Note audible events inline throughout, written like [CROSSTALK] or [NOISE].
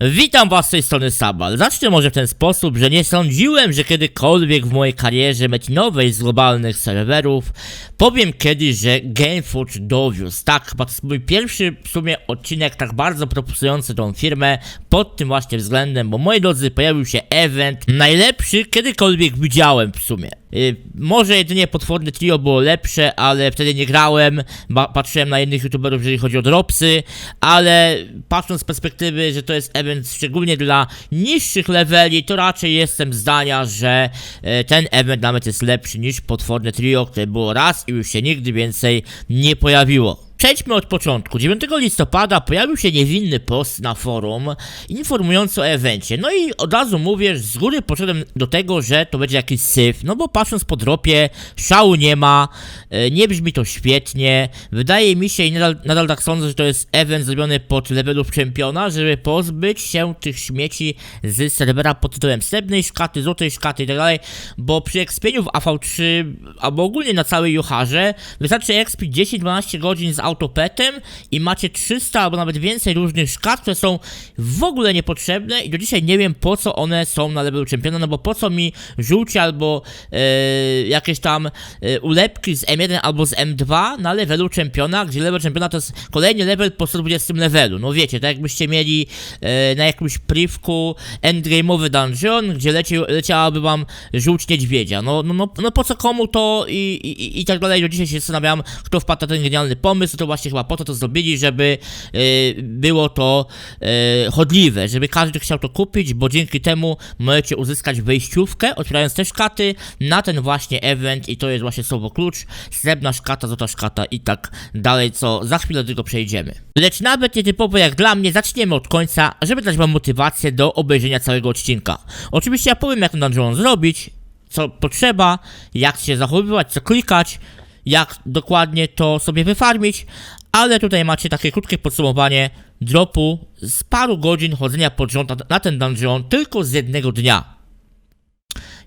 Witam was z tej strony Sabal. Zacznę może w ten sposób, że nie sądziłem, że kiedykolwiek w mojej karierze metinowej z globalnych serwerów powiem kiedyś, że GameForge dowiózł. Tak, chyba to jest mój pierwszy w sumie odcinek tak bardzo propisujący tą firmę pod tym właśnie względem, bo moi drodzy pojawił się event najlepszy kiedykolwiek widziałem w sumie. Y, może jedynie potworne trio było lepsze, ale wtedy nie grałem, patrzyłem na innych youtuberów, jeżeli chodzi o dropsy, ale patrząc z perspektywy, że to jest event szczególnie dla niższych leveli, to raczej jestem zdania, że e, ten event nawet jest lepszy niż potworne trio, które było raz i już się nigdy więcej nie pojawiło. Przejdźmy od początku. 9 listopada pojawił się niewinny post na forum informujący o evencie. No i od razu mówię, że z góry poszedłem do tego, że to będzie jakiś syf, no bo patrząc po dropie, szału nie ma, e, nie brzmi to świetnie. Wydaje mi się i nadal, nadal tak sądzę, że to jest event zrobiony pod levelów czempiona, żeby pozbyć się tych śmieci z serwera pod tytułem srebrnej szkaty, złotej szkaty i tak bo przy expieniu w AV3 albo ogólnie na całej Jucharze wystarczy expić 10-12 godzin z autopetem i macie 300 albo nawet więcej różnych szkat, które są w ogóle niepotrzebne i do dzisiaj nie wiem po co one są na levelu czempiona, no bo po co mi żółci albo e, jakieś tam e, ulepki z M1 albo z M2 na levelu czempiona, gdzie level czempiona to jest kolejny level po 120 levelu. No wiecie, tak jakbyście mieli e, na jakimś privku endgame'owy dungeon, gdzie leci, leciałaby wam żółć niedźwiedzia. No, no, no, no po co komu to i, i, i tak dalej. Do dzisiaj się zastanawiam, kto wpadł na ten genialny pomysł, to właśnie chyba po to to zrobili, żeby e, było to e, chodliwe, żeby każdy chciał to kupić, bo dzięki temu możecie uzyskać wejściówkę, otwierając te szkaty na ten właśnie event i to jest właśnie słowo klucz, srebrna szkata, złota szkata i tak dalej, co za chwilę do tego przejdziemy. Lecz nawet nietypowo jak dla mnie, zaczniemy od końca, żeby dać wam motywację do obejrzenia całego odcinka. Oczywiście ja powiem jak ten dungeon zrobić, co potrzeba, jak się zachowywać, co klikać, jak dokładnie to sobie wyfarmić, ale tutaj macie takie krótkie podsumowanie dropu z paru godzin chodzenia pod rząd na- ten dungeon tylko z jednego dnia.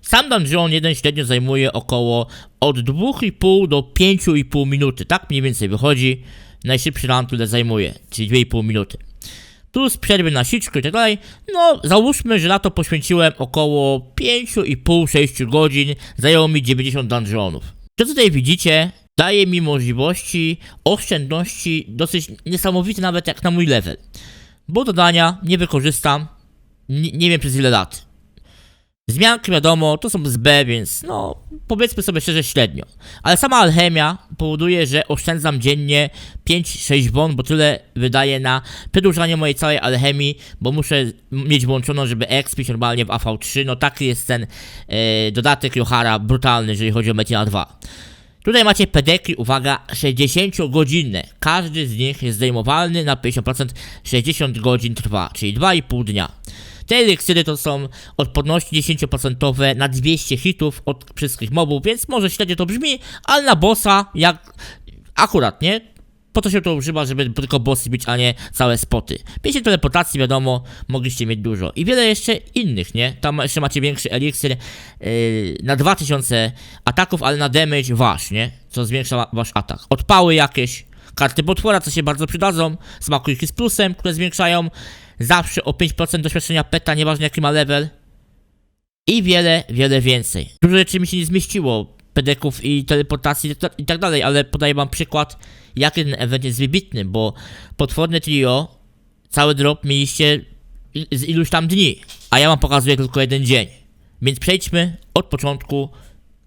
Sam dungeon jeden średnio zajmuje około od 2,5 do 5,5 minuty, tak mniej więcej wychodzi. Najszybszy run tyle zajmuje, czyli 2,5 minuty. Plus przerwy na siczkę i tak dalej. No, załóżmy, że na to poświęciłem około 5,5-6 godzin, zajęło mi 90 dungeonów. Co tutaj widzicie, daje mi możliwości oszczędności dosyć niesamowite nawet jak na mój level. Bo dodania nie wykorzystam, nie, nie wiem przez ile lat. Zmianki wiadomo, to są z B, więc no powiedzmy sobie szczerze średnio. Ale sama alchemia powoduje, że oszczędzam dziennie 5-6 won, bo tyle wydaję na przedłużanie mojej całej alchemii, bo muszę mieć włączoną, żeby expić normalnie w AV3. No taki jest ten e, dodatek Johara brutalny, jeżeli chodzi o Metina 2. Tutaj macie pedeki, uwaga, 60-godzinne. Każdy z nich jest zdejmowalny na 50%, 60 godzin trwa, czyli 2,5 dnia. Te eliksiry to są odporności 10% na 200 hitów od wszystkich mobów, więc może średnio to brzmi, ale na bossa, jak akurat, nie? Po to się to używa, żeby tylko bossy bić, a nie całe spoty. 50 teleportacji, wiadomo, mogliście mieć dużo. I wiele jeszcze innych, nie? Tam jeszcze macie większy eliksir yy, na 2000 ataków, ale na damage wasz, nie? Co zwiększa wa- wasz atak. Odpały jakieś, karty potwora, co się bardzo przydadzą, smakujki z plusem, które zwiększają zawsze o 5% doświadczenia peta, nieważne jaki ma level. I wiele, wiele więcej. Dużo rzeczy mi się nie zmieściło, pedeków i teleportacji i tak- dalej, ale podaję wam przykład, jaki ten event jest wybitny, bo potworne trio, cały drop mieliście z iluś tam dni, a ja wam pokazuję tylko jeden dzień. Więc przejdźmy od początku,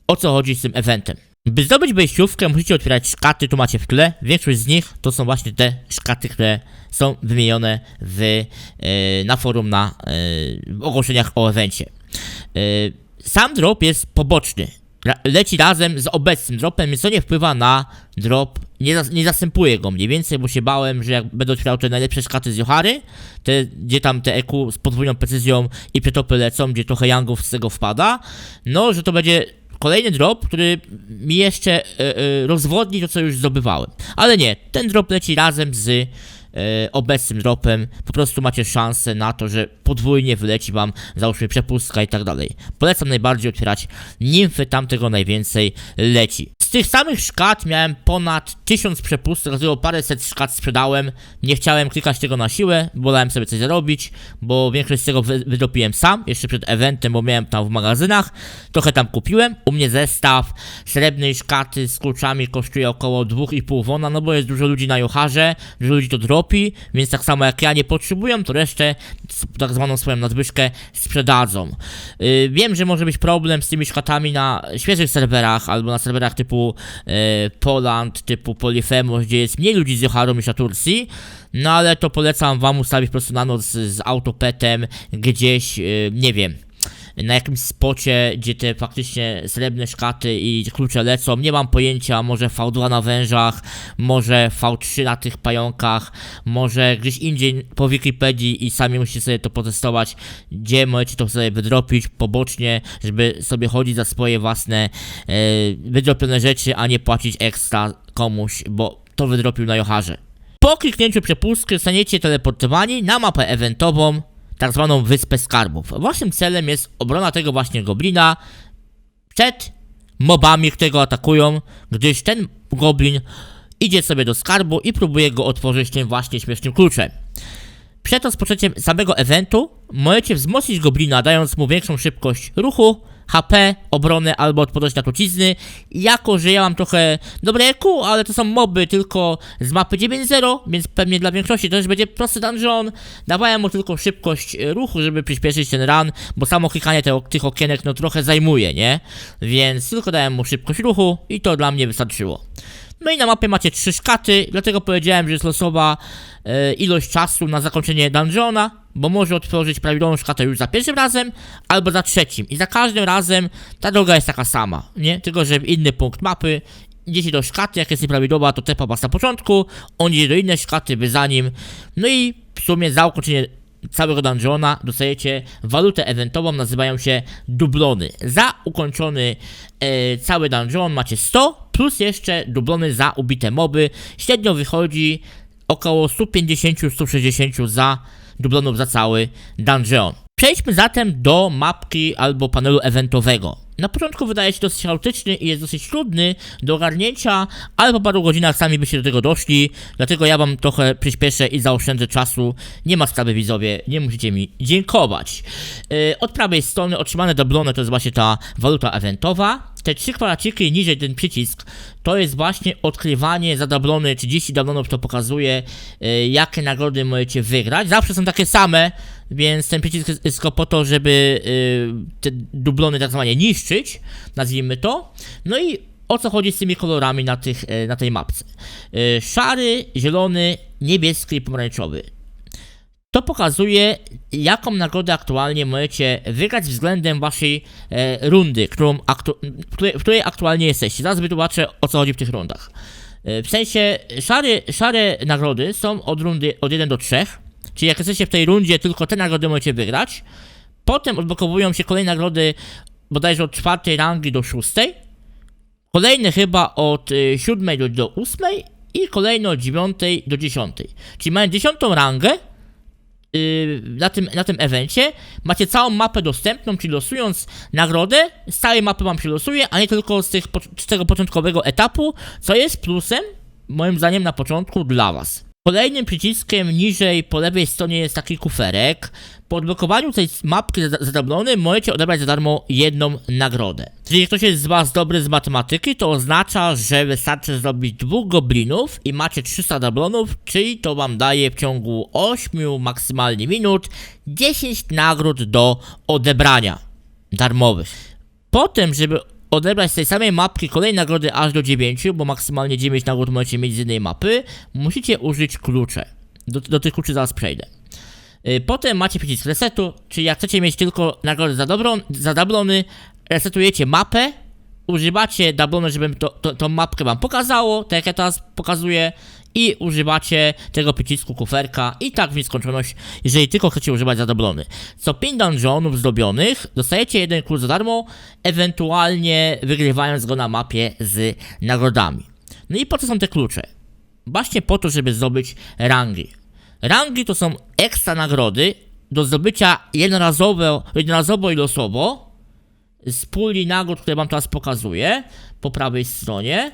o co chodzi z tym eventem. By zdobyć wejściówkę, musicie otwierać szkaty, tu macie w tle. Większość z nich to są właśnie te szkaty, które są wymienione w, e, na forum, na w ogłoszeniach o evencie. E, sam drop jest poboczny. Leci razem z obecnym dropem, więc to nie wpływa na drop, nie, zas- nie zastępuje go mniej więcej, bo się bałem, że jak będę otwierał te najlepsze szkaty z Johary, te, gdzie tam te EQ z podwójną precyzją i pretopy lecą, gdzie trochę youngów z tego wpada, no, że to będzie kolejny drop, który mi jeszcze e, e, rozwodni to, co już zdobywałem. Ale nie, ten drop leci razem z e, obecnym dropem po prostu macie szansę na to, że podwójnie wyleci wam załóżmy przepustka i tak dalej. Polecam najbardziej otwierać nimfy, tam tego najwięcej leci. Z tych samych szkat miałem ponad 1000 przepustek, dlatego paręset szkat sprzedałem. Nie chciałem klikać tego na siłę, wolałem sobie coś zarobić, bo większość z tego wy wydropiłem sam, jeszcze przed eventem, bo miałem tam w magazynach. Trochę tam kupiłem. U mnie zestaw srebrnej szkaty z kluczami kosztuje około 2,5 wona, no bo jest dużo ludzi na Joharze, dużo ludzi to dropi, więc tak samo jak ja nie potrzebują, to resztę, s- tak zwaną swoją nadwyżkę, sprzedadzą. Yy, wiem, że może być problem z tymi szkatami na świeżych serwerach, albo na serwerach typu yy, Poland, typu Polyphemos, gdzie jest mniej ludzi z Joharu niż na Turcji, no ale to polecam wam ustawić po prostu na noc z autopetem gdzieś, yy, nie wiem, na jakimś spocie, gdzie te faktycznie srebrne szkaty i klucze lecą. Nie mam pojęcia, może V2 na wężach, może V3 na tych pająkach, może gdzieś indziej po Wikipedii i sami musicie sobie to potestować, gdzie możecie to sobie wydropić pobocznie, żeby sobie chodzić za swoje własne e, wydropione rzeczy, a nie płacić ekstra komuś, bo to wydropił na Joharze. Po kliknięciu przepustki zostaniecie teleportowani na mapę eventową, tak zwaną Wyspę Skarbów. Waszym celem jest obrona tego właśnie goblina przed mobami, które go atakują, gdyż ten goblin idzie sobie do skarbu i próbuje go otworzyć tym właśnie śmiesznym kluczem. Przed rozpoczęciem samego eventu możecie wzmocnić goblina, dając mu większą szybkość ruchu, HP, obronę albo odporność na trucizny. Jako, że ja mam trochę dobre EQ, ale to są moby tylko z mapy 9.0, więc pewnie dla większości to już będzie prosty dungeon. Dawałem mu tylko szybkość ruchu, żeby przyspieszyć ten run, bo samo klikanie te, tych okienek no trochę zajmuje, nie? Więc tylko dałem mu szybkość ruchu i to dla mnie wystarczyło. No i na mapie macie trzy szkaty, dlatego powiedziałem, że jest losowa e, ilość czasu na zakończenie dungeona, bo może otworzyć prawidłową szkatę już za pierwszym razem, albo za trzecim. I za każdym razem ta droga jest taka sama, nie? Tylko, że inny punkt mapy idziecie do szkaty, jak jest nieprawidłowa, to tepa was na początku, on idzie do innej szkaty, wy za nim. No i w sumie za ukończenie całego dungeona dostajecie walutę eventową, nazywają się dublony. Za ukończony e, cały dungeon macie 100, plus jeszcze dublony za ubite moby. Średnio wychodzi około 150-160 za dublonów za cały dungeon. Przejdźmy zatem do mapki albo panelu eventowego. Na początku wydaje się dosyć chaotyczny i jest dosyć trudny do ogarnięcia, ale po paru godzinach sami byście do tego doszli, dlatego ja wam trochę przyspieszę i zaoszczędzę czasu. Nie ma sprawy widzowie, nie musicie mi dziękować. Yy, od prawej strony otrzymane dublony to jest właśnie ta waluta eventowa. Te trzy kwadraciki niżej ten przycisk to jest właśnie odkrywanie za dublony, 30 dublonów to pokazuje yy, jakie nagrody możecie wygrać. Zawsze są takie same, więc ten przycisk jest tylko po to, żeby yy, te dublony tak zwane niszczyć, nazwijmy to. No i o co chodzi z tymi kolorami na, tych, yy, na tej mapce? Szary, zielony, niebieski i pomarańczowy. To pokazuje, jaką nagrodę aktualnie możecie wygrać względem waszej e, rundy, którą aktu w, której, aktualnie jesteście. Zaraz wytłumaczę, o co chodzi w tych rundach. E, w sensie, szary, szare nagrody są od rundy od 1 do 3, czyli jak jesteście w tej rundzie, tylko te nagrody możecie wygrać. Potem odblokowują się kolejne nagrody bodajże od czwartej rangi do szóstej. Kolejne chyba od y, 7 do, do 8 i kolejne od 9 do 10. Czyli mają 10 rangę na, tym, na tym evencie. Macie całą mapę dostępną, czyli losując nagrodę, z całej mapy wam się losuje, a nie tylko z, tych, z tego początkowego etapu, co jest plusem, moim zdaniem, na początku dla was. Kolejnym przyciskiem niżej po lewej stronie jest taki kuferek. Po odblokowaniu tej mapki za- za dublony możecie odebrać za darmo jedną nagrodę. Jeżeli ktoś jest z was dobry z matematyki, to oznacza, że wystarczy zrobić dwóch goblinów i macie 300 dublonów, czyli to wam daje w ciągu 8 maksymalnie minut 10 nagród do odebrania darmowych. Potem, żeby odebrać z tej samej mapki kolejne nagrody aż do 9, bo maksymalnie 9 nagród możecie mieć z jednej mapy, musicie użyć klucze. Do, do tych kluczy zaraz przejdę. Y, Potem macie przycisk resetu, czyli jak chcecie mieć tylko nagrody za, dobrą, za dublony, resetujecie mapę, używacie dublony, żeby to, to, tą mapkę wam pokazało, tak jak ja teraz pokazuję, i używacie tego przycisku kuferka i tak w nieskończoność, jeżeli tylko chcecie używać za dublony. Co 5 dungeonów zdrobionych dostajecie jeden klucz za darmo, ewentualnie wygrywając go na mapie z nagrodami. No i po co są te klucze? Właśnie po to, żeby zdobyć rangi. Rangi to są ekstra nagrody do zdobycia jednorazowo, jednorazowo i losowo z puli nagród, które wam teraz pokazuję po prawej stronie.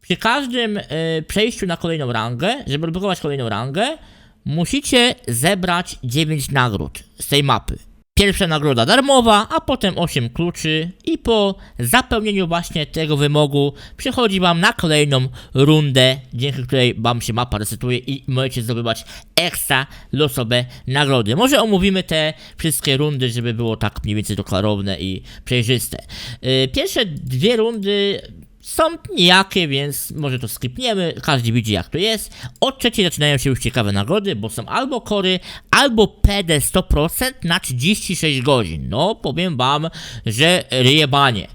Przy każdym e, przejściu na kolejną rangę, żeby odblokować kolejną rangę, musicie zebrać 9 nagród z tej mapy. Pierwsza nagroda darmowa, a potem 8 kluczy i po zapełnieniu właśnie tego wymogu przechodzi wam na kolejną rundę, dzięki której wam się mapa resetuje i możecie zdobywać ekstra losowe nagrody. Może omówimy te wszystkie rundy, żeby było tak mniej więcej to klarowne i przejrzyste. Yy, Pierwsze dwie rundy są nijakie, więc może to skipniemy, każdy widzi jak to jest. Od trzeciej zaczynają się już ciekawe nagrody, bo są albo kory, albo PD 100% na 36 godzin. No, powiem wam, że ryjebanie.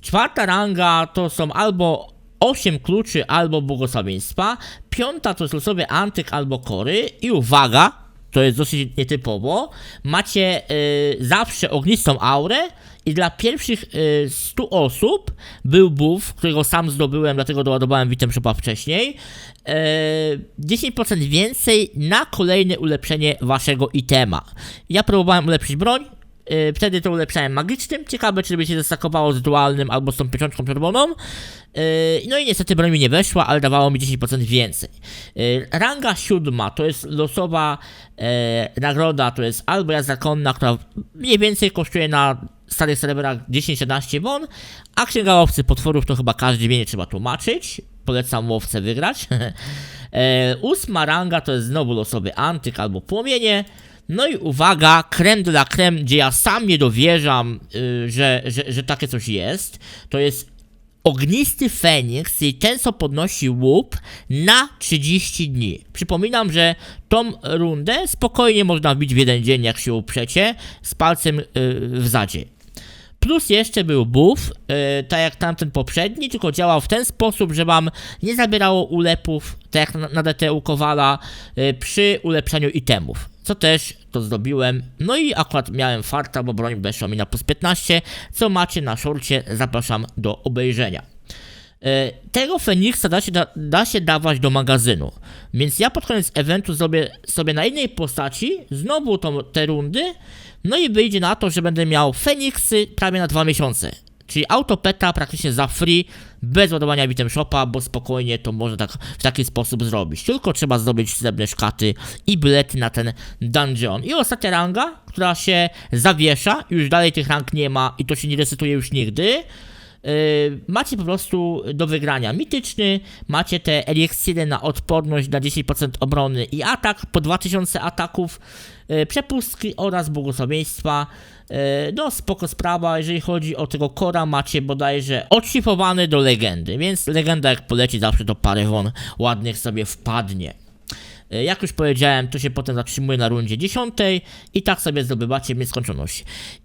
Czwarta ranga to są albo 8 kluczy, albo błogosławieństwa. Piąta to jest losowy antyk albo kory. I uwaga, to jest dosyć nietypowo. Macie y, zawsze ognistą aurę i dla pierwszych y, 100 osób był buff, którego sam zdobyłem, dlatego doładowałem Witem Shopa wcześniej. Y, 10% więcej na kolejne ulepszenie waszego itema. Ja próbowałem ulepszyć broń, Yy, wtedy to ulepszałem magicznym. Ciekawe, czy by się zestakowało z dualnym albo z tą pieczątką czerwoną. Yy, no i niestety broń mi nie weszła, ale dawało mi 10% więcej. Yy, ranga siódma to jest losowa yy, nagroda, to jest albo jazda konna, która mniej więcej kosztuje na starych serwerach 10-11 won, a księga łowcy potworów to chyba każdy wie, nie trzeba tłumaczyć. Polecam łowcę wygrać. Yy, [LAUGHS] ósma ranga to jest znowu losowy antyk albo płomienie. No i uwaga, creme de la creme, gdzie ja sam nie dowierzam, yy, że, że, że takie coś jest. To jest ognisty Feniks, czyli ten co podnosi łup na 30 dni. Przypominam, że tą rundę spokojnie można wbić w jeden dzień, jak się uprzecie, z palcem yy, w zadzie. Plus jeszcze był buff, yy, tak jak tamten poprzedni, tylko działał w ten sposób, że wam nie zabierało ulepów, tak jak na, na DT u Kowala, yy, przy ulepszaniu itemów. Co też to zdobiłem. No i akurat miałem farta, bo broń weszła mi na plus 15, co macie na szorcie, zapraszam do obejrzenia. E, Tego Feniksa da się, da, da się dawać do magazynu, więc ja pod koniec eventu zrobię sobie na innej postaci znowu tą, te rundy, no i wyjdzie na to, że będę miał Feniksy prawie na dwa miesiące. Czyli autopeta praktycznie za free, bez ładowania Witem Shopa, bo spokojnie to można tak, w taki sposób zrobić. Tylko trzeba zdobyć srebrne szkaty i bilety na ten dungeon. I ostatnia ranga, która się zawiesza, już dalej tych rang nie ma i to się nie resetuje już nigdy. Yy, macie po prostu do wygrania mityczny, macie te eliksiry na odporność na 10% obrony i atak po 2000 ataków, yy, przepustki oraz błogosławieństwa. Yy, no spoko sprawa, jeżeli chodzi o tego kora macie bodajże odszifowany do legendy, więc legenda jak poleci zawsze to parę won ładnych sobie wpadnie. E, Jak już powiedziałem, to się potem zatrzymuje na rundzie 10 i tak sobie zdobywacie nieskończoność.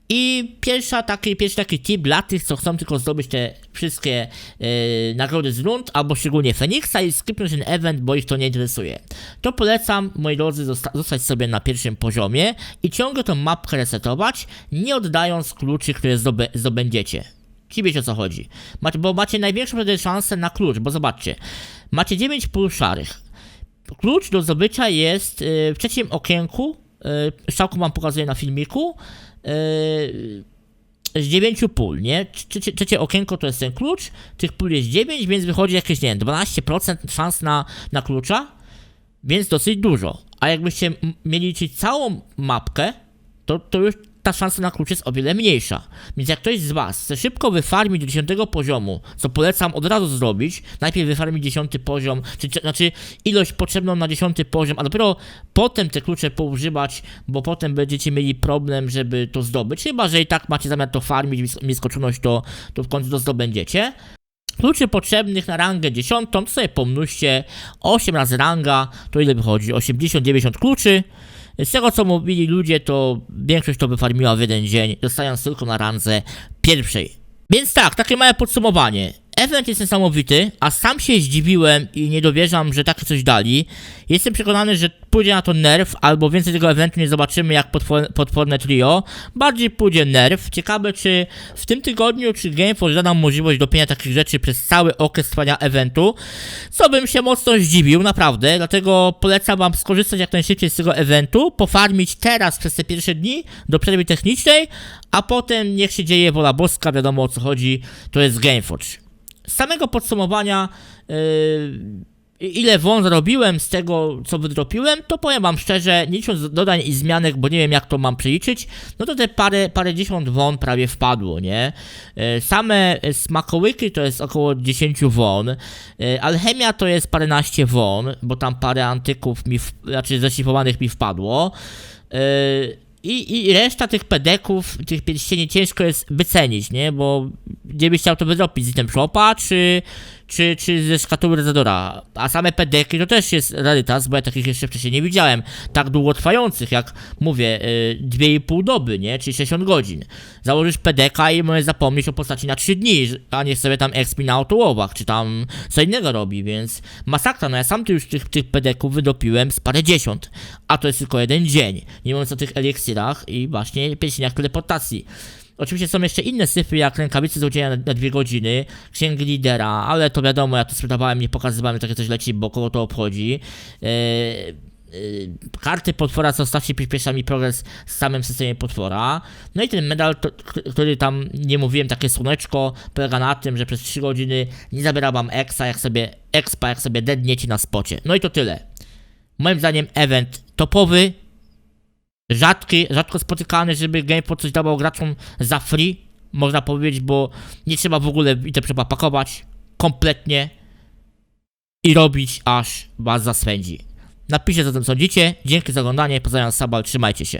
I pierwsza taki, pierwszy taki tip dla tych, co chcą tylko zdobyć te wszystkie e, nagrody z rund, albo szczególnie Feniksa i skipnąć ten event, bo ich to nie interesuje. To polecam, moi drodzy, zosta- zostać sobie na pierwszym poziomie i ciągle tą mapkę resetować, nie oddając kluczy, które zdobę- zdobędziecie. Ci wiecie o co chodzi. Macie, bo macie największą szansę na klucz, bo zobaczcie. Macie 9 pól szarych. Klucz do zdobycia jest y, w trzecim okienku. Y, Szczałku wam pokazuję na filmiku. y, Z dziewięciu pól, nie? Trzecie, trzecie okienko to jest ten klucz. Tych pól jest 9, więc wychodzi jakieś, nie wiem, 12% szans na, na klucza. Więc dosyć dużo. A jakbyście mieli liczyć całą mapkę, to, to już ta szansa na klucz jest o wiele mniejsza. Więc jak ktoś z Was chce szybko wyfarmić do 10 poziomu, co polecam od razu zrobić, najpierw wyfarmić 10 poziom, czy, czy, znaczy ilość potrzebną na 10 poziom, a dopiero potem te klucze poużywać, bo potem będziecie mieli problem, żeby to zdobyć. Chyba, że i tak macie zamiar to farmić, wys- nieskończoność, to, to w końcu to zdobędziecie. Kluczy potrzebnych na rangę 10, to sobie pomnóżcie 8 razy ranga, to ile wychodzi? 80-90 kluczy. Z tego co mówili ludzie, to większość to wyfarmiła w jeden dzień, zostając tylko na randze pierwszej. Więc tak, takie małe podsumowanie. Event jest niesamowity, a sam się zdziwiłem i nie dowierzam, że takie coś dali. Jestem przekonany, że pójdzie na to nerf, albo więcej tego eventu nie zobaczymy jak potwor- potworne trio. Bardziej pójdzie nerf. Ciekawe, czy w tym tygodniu, czy Gameforce da nam możliwość dopienia takich rzeczy przez cały okres trwania eventu. Co bym się mocno zdziwił, naprawdę. Dlatego polecam wam skorzystać jak najszybciej z tego eventu, pofarmić teraz przez te pierwsze dni do przerwy technicznej, a potem niech się dzieje wola boska, wiadomo o co chodzi, to jest Gameforge. Z samego podsumowania, yy, ile won zarobiłem z tego, co wydropiłem, to powiem wam szczerze, nie licząc dodań i zmianek, bo nie wiem jak to mam przeliczyć, no to te parę, dziesiąt won prawie wpadło, nie? Yy, Same smakołyki to jest około 10 won, yy, alchemia to jest paręnaście won, bo tam parę antyków mi, w, znaczy zeszlifowanych mi wpadło. I, I reszta tych pedeków, tych pierścieni ciężko jest wycenić, nie? Bo gdzie byś chciał to wydropić z shopa, czy, czy, czy ze szkatuły Rezadora. A same pedeki to też jest rarytas, bo ja takich jeszcze wcześniej nie widziałem. Tak długotrwających, jak mówię, y, 2,5 doby, nie? Czyli 60 godzin. Założysz pedeka i możesz zapomnieć o postaci na 3 dni, a nie sobie tam expi na autołowach, czy tam co innego robi, więc masakra. No ja sam tu już tych, tych pedeków wydopiłem z parę dziesiąt, a to jest tylko jeden dzień. Nie mówiąc o tych eliksirach i właśnie pierścieniach teleportacji. Oczywiście są jeszcze inne syfy, jak rękawice złodzieja na, na dwie godziny, księgi lidera, ale to wiadomo, ja to sprzedawałem, nie pokazywałem, takie coś leci, bo kogo to obchodzi. Eee, eee, karty potwora, co stawcie przyspiesza mi progres w samym systemie potwora. No i ten medal, to, który tam nie mówiłem, takie słoneczko, polega na tym, że przez 3 godziny nie zabiera wam expa, jak sobie expa, jak sobie deadniecie na spocie. No i to tyle. Moim zdaniem event topowy, rzadki, rzadko spotykany, żeby GamePod coś dawał graczom za free, można powiedzieć, bo nie trzeba w ogóle i to trzeba pakować kompletnie i robić, aż was zaswędzi. Napiszcie co o tym sądzicie. Dzięki za oglądanie, pozdrawiam Sabal, trzymajcie się.